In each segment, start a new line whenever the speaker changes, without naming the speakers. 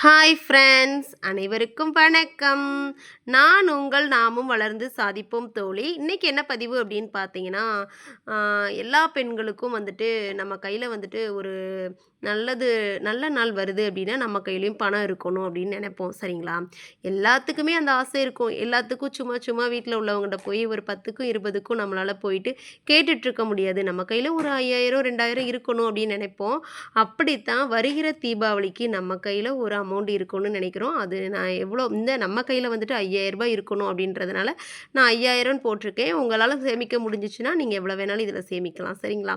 Hi friends அனைவருக்கும் வணக்கம். நான் உங்கள் நாமும் வளர்ந்து சாதிப்போம் தோழி. இன்றைக்கி என்ன பதிவு அப்படின்னு பார்த்தீங்கன்னா எல்லா பெண்களுக்கும் வந்துட்டு நம்ம கையில் வந்துட்டு ஒரு நல்லது நல்ல நாள் வருது அப்படின்னா நம்ம கையிலையும் பணம் இருக்கணும் அப்படின்னு நினைப்போம். சரிங்களா? எல்லாத்துக்குமே அந்த ஆசை இருக்கும். எல்லாத்துக்கும் சும்மா சும்மா வீட்டில் உள்ளவங்கள்ட்ட போய் ஒரு பத்துக்கும் இருபதுக்கும் நம்மளால் போயிட்டு கேட்டுட்ருக்க முடியாது. நம்ம கையில் ஒரு ஐயாயிரம் ரெண்டாயிரம் இருக்கணும் அப்படின்னு நினைப்போம். அப்படித்தான் வருகிற தீபாவளிக்கு நம்ம கையில் ஒரு அமௌண்ட் இருக்கும்னு நினைக்கிறோம். அது நான் எவ்வளோ இந்த நம்ம கையில் வந்துட்டு ஐயாயிரம் ரூபாய் இருக்கணும் அப்படின்றதுனால நான் ஐயாயிரம்னு போட்டிருக்கேன். உங்களால் சேமிக்க முடிஞ்சிச்சுன்னா நீங்கள் எவ்வளோ வேணாலும் இதில் சேமிக்கலாம். சரிங்களா?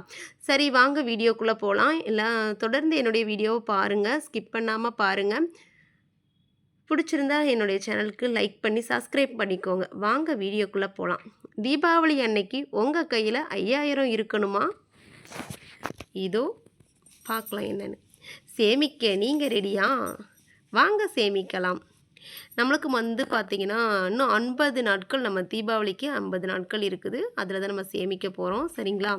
சரி வாங்க வீடியோக்குள்ளே போகலாம் எல்லாம் தொடர்ந்து என்னுடைய வீடியோவை பாருங்கள் ஸ்கிப் பண்ணாமல் பாருங்கள் பிடிச்சிருந்தா என்னுடைய சேனலுக்கு லைக் பண்ணி சப்ஸ்கிரைப் பண்ணிக்கோங்க. வாங்க வீடியோக்குள்ளே போகலாம் தீபாவளி அன்னைக்கு உங்கள் கையில் ஐயாயிரம் இருக்கணுமா? இதோ பார்க்கலாம் என்னென்னு. சேமிக்க நீங்கள் ரெடியா வாங்க சேமிக்கலாம். நம்மளுக்கு வந்து பார்த்திங்கன்னா இன்னும் ஐம்பது நாட்கள் நம்ம தீபாவளிக்கு ஐம்பது நாட்கள் இருக்குது. அதில் தான் நம்ம சேமிக்க போகிறோம் சரிங்களா?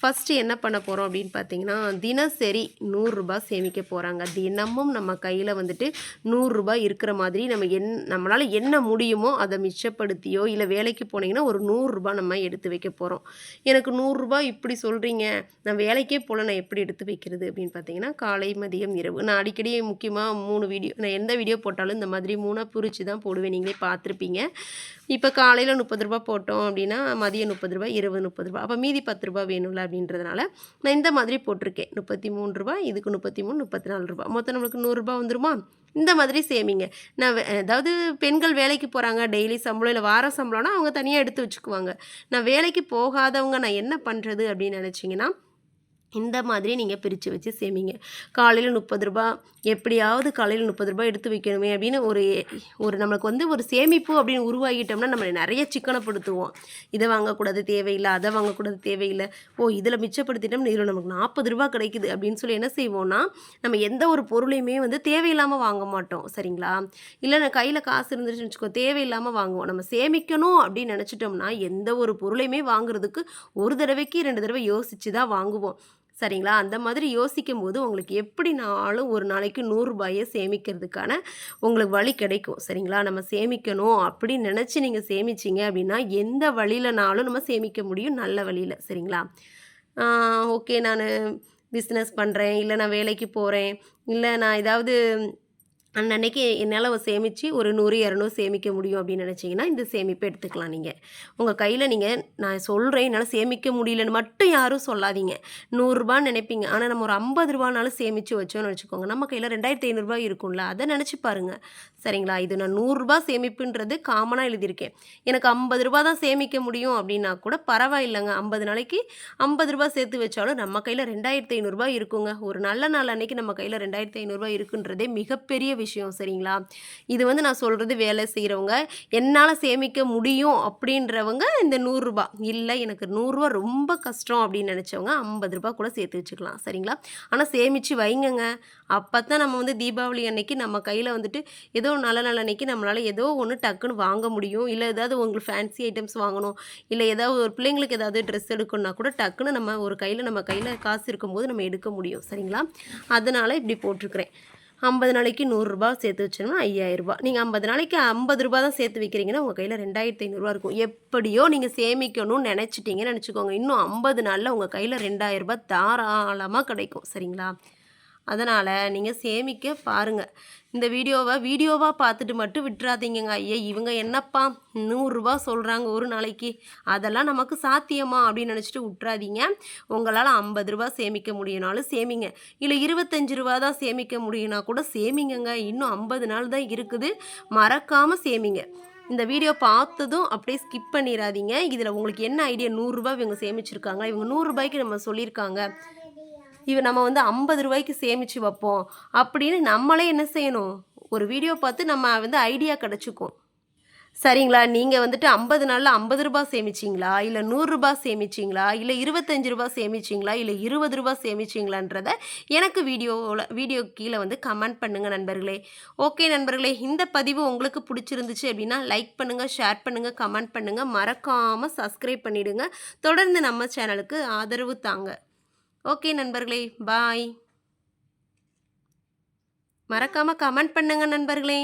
ஃபஸ்ட்டு என்ன பண்ண போகிறோம் அப்படின்னு பார்த்தீங்கன்னா தினசரி நூறுரூபா சேமிக்க போகிறாங்க தினமும் நம்ம கையில் வந்துட்டு நூறுரூபா இருக்கிற மாதிரி நம்ம என் நம்மளால் என்ன முடியுமோ அதை மிச்சப்படுத்தியோ இல்லை வேலைக்கு போனீங்கன்னா ஒரு நூறுரூபா நம்ம எடுத்து வைக்க போகிறோம் எனக்கு நூறுரூபா இப்படி சொல்கிறீங்க நான் வேலைக்கே போல் நான் எப்படி எடுத்து வைக்கிறது அப்படின்னு பார்த்தீங்கன்னா காலை மதியம் இரவு. நான் அடிக்கடி முக்கியமாக மூணு வீடியோ நான் எந்த வீடியோ போட்டாலும் இந்த மாதிரி மூணாக பிரித்து தான் போடுவேன். நீங்களே பார்த்துருப்பீங்க இப்போ காலையில் முப்பது ரூபா போட்டோம் அப்படின்னா மதியம் முப்பது ரூபா இரவு முப்பது ரூபா அப்போ மீதி பத்து ரூபா வேணும்ல. அப்படின்றதுனால நான் இந்த மாதிரி போட்டிருக்கேன். முப்பத்தி மூணு ரூபா இதுக்கு முப்பத்தி மூணு முப்பத்தி நாலு ரூபா மொத்தம் நம்மளுக்கு நூறுரூபா வந்துருமா? இந்த மாதிரி சேமிங்க. நான் அதாவது பெண்கள் வேலைக்கு போகிறாங்க டெய்லி சம்பளம் இல்லை வார சம்பளம்னா அவங்க தனியாக எடுத்து வச்சுக்குவாங்க. நான் வேலைக்கு போகாதவங்க நான் என்ன பண்ணுறது அப்படின்னு நினச்சிங்கன்னா இந்த மாதிரி நீங்கள் பிரித்து வச்சு சேமிங்க. காலையில் முப்பது ரூபா எப்படியாவது காலையில் முப்பது ரூபாய் எடுத்து வைக்கணுமே அப்படின்னு ஒரு ஒரு நம்மளுக்கு வந்து ஒரு சேமிப்பு அப்படின்னு உருவாகிட்டோம்னா நம்ம நிறைய சிக்கனப்படுத்துவோம். இதை வாங்கக்கூடாது தேவையில்லை. அதை வாங்கக்கூடாது தேவையில்லை. ஓ இதில் மிச்சப்படுத்திட்டோம்னு இதில் நமக்கு நாற்பது ரூபா கிடைக்குது அப்படின்னு சொல்லி என்ன செய்வோம்னா நம்ம எந்த ஒரு பொருளையுமே வந்து தேவையில்லாமல் வாங்க மாட்டோம். சரிங்களா? இல்லை நான் கையில் காசு இருந்துச்சுன்னு வச்சுக்கோ தேவையில்லாமல் வாங்குவோம். நம்ம சேமிக்கணும் அப்படின்னு நினச்சிட்டோம்னா எந்த ஒரு பொருளையுமே வாங்குறதுக்கு ஒரு தடவைக்கு ரெண்டு தடவை யோசித்து தான் வாங்குவோம். சரிங்களா? அந்த மாதிரி யோசிக்கும் போது உங்களுக்கு எப்படினாலும் ஒரு நாளைக்கு நூறுரூபாயை சேமிக்கிறதுக்கான உங்களுக்கு வழி கிடைக்கும். சரிங்களா? நம்ம சேமிக்கணும் அப்படின்னு நினச்சி நீங்கள் சேமிச்சிங்க அப்படின்னா எந்த வழியிலனாலும் நம்ம சேமிக்க முடியும். நல்ல வழியில். சரிங்களா? ஓகே. நான் பிஸ்னஸ் பண்ணுறேன் இல்லை நான் வேலைக்கு போகிறேன் இல்லை நான் ஏதாவது அன்னன்னைக்கு என்னால் சேமித்து ஒரு நூறு இரநூறு சேமிக்க முடியும் அப்படின்னு நினச்சிங்கன்னா இந்த சேமிப்பை எடுத்துக்கலாம் நீங்கள் உங்கள் கையில் நீங்கள் நான் சொல்கிறேன் என்னால் சேமிக்க முடியலன்னு மட்டும் யாரும் சொல்லாதீங்க. நூறுரூபான்னு நினைப்பீங்க. ஆனால் நம்ம ஒரு ஐம்பது ரூபானாலும் சேமித்து வச்சோன்னு வச்சுக்கோங்க. நம்ம கையில் ரெண்டாயிரத்தி ஐநூறுரூபா இருக்கும்ல அதை நினச்சி பாருங்கள் சரிங்களா? இது நான் நூறுரூபா சேமிப்புன்றது காமனாக எழுதியிருக்கேன். எனக்கு ஐம்பது ரூபா தான் சேமிக்க முடியும் அப்படின்னா கூட பரவாயில்லைங்க. ஐம்பது நாளைக்கு ஐம்பது ரூபா சேர்த்து வச்சாலும் நம்ம கையில் ரெண்டாயிரத்தி ஐநூறுரூபா இருக்குங்க. ஒரு நல்ல நாள் அன்னைக்கு நம்ம கையில் ரெண்டாயிரத்தி ஐநூறுரூவா இருக்குன்றதே மிகப்பெரிய விஷயம். விஷயம் சரிங்களா? இது வந்து நான் சொல்கிறது வேலை செய்கிறவங்க என்னால் சேமிக்க முடியும் அப்படின்றவங்க இந்த நூறுரூபா இல்லை எனக்கு நூறுரூவா ரொம்ப கஷ்டம் அப்படின்னு நினச்சவங்க ஐம்பது ரூபா கூட சேர்த்து வச்சுக்கலாம் சரிங்களா? ஆனால் சேமித்து வைங்கங்க. அப்போ தான் நம்ம வந்து தீபாவளி அன்னைக்கு நம்ம கையில் வந்துட்டு ஏதோ நல்ல நல்ல அன்னைக்கு நம்மளால் ஏதோ ஒன்று டக்குன்னு வாங்க முடியும். இல்லை ஏதாவது உங்களுக்கு ஃபேன்சி ஐட்டம்ஸ் வாங்கணும். இல்லை ஏதாவது ஒரு பிள்ளைங்களுக்கு ஏதாவது ட்ரெஸ் எடுக்கணும்னா கூட டக்குன்னு நம்ம ஒரு கையில் நம்ம கையில் காசு இருக்கும்போது நம்ம எடுக்க முடியும் சரிங்களா? அதனால் இப்படி போட்டிருக்கிறேன். ஐம்பது நாளைக்கு நூறுரூபா சேர்த்து வச்சோம்னா ஐயாயிரரூபா நீங்கள் ஐம்பது நாளைக்கு ஐம்பது ரூபா தான் சேர்த்து வைக்கிறீங்கன்னா உங்கள் கையில் ரெண்டாயிரத்தி ஐநூறுரூவா இருக்கும். எப்படியோ நீங்கள் சேமிக்கணும்னு நினச்சிட்டீங்கன்னு நினச்சிக்கோங்க. இன்னும் ஐம்பது நாளில் உங்கள் கையில் ரெண்டாயிரரூபா தாராளமாக கிடைக்கும். சரிங்களா? அதனால் நீங்கள் சேமிக்க பாருங்கள் இந்த வீடியோவை வீடியோவாக பார்த்துட்டு மட்டும் விட்டுறாதீங்கங்க ஐயா. இவங்க என்னப்பா நூறுரூவா சொல்கிறாங்க ஒரு நாளைக்கு. அதெல்லாம் நமக்கு சாத்தியமா அப்படின்னு நினச்சிட்டு விட்றாதீங்க உங்களால் ஐம்பது ரூபா சேமிக்க முடியும்னாலும் சேமிங்க. இல்லை இருபத்தஞ்சு ரூபா தான் சேமிக்க முடியும்னா கூட சேமிங்கங்க. இன்னும் ஐம்பது நாள் தான் இருக்குது. மறக்காமல் சேமிங்க. இந்த வீடியோ பார்த்ததும் அப்படியே ஸ்கிப் பண்ணிடாதீங்க இதில் உங்களுக்கு என்ன ஐடியா? நூறுரூபா இவங்க சேமிச்சிருக்காங்க இவங்க நூறுரூபாய்க்கு நம்ம சொல்லியிருக்காங்க. இவ நம்ம வந்து ஐம்பது ரூபாய்க்கு சேமித்து வைப்போம். அப்படின்னு நம்மளே என்ன செய்யணும்? ஒரு வீடியோ பார்த்து நம்ம வந்து ஐடியா கிடச்சிக்கும். சரிங்களா? நீங்கள் வந்துட்டு ஐம்பது நாளில் ஐம்பது ரூபா சேமிச்சிங்களா? இல்லை நூறுரூபா சேமிச்சிங்களா? இல்லை இருபத்தஞ்சி ரூபா சேமிச்சிங்களா? இல்லை இருபது ரூபா சேமிச்சிங்களான்றத எனக்கு வீடியோவில் வீடியோ கீழே வந்து கமெண்ட் பண்ணுங்கள் நண்பர்களே. ஓகே நண்பர்களே இந்த பதிவு உங்களுக்கு பிடிச்சிருந்துச்சு அப்படின்னா லைக் பண்ணுங்கள் ஷேர் பண்ணுங்கள் கமெண்ட் பண்ணுங்கள் மறக்காமல் சப்ஸ்கிரைப் பண்ணிவிடுங்க தொடர்ந்து நம்ம சேனலுக்கு ஆதரவு தாங்க. ஓகே நண்பர்களே பாய். மறக்காமல் கமெண்ட் பண்ணுங்க நண்பர்களே.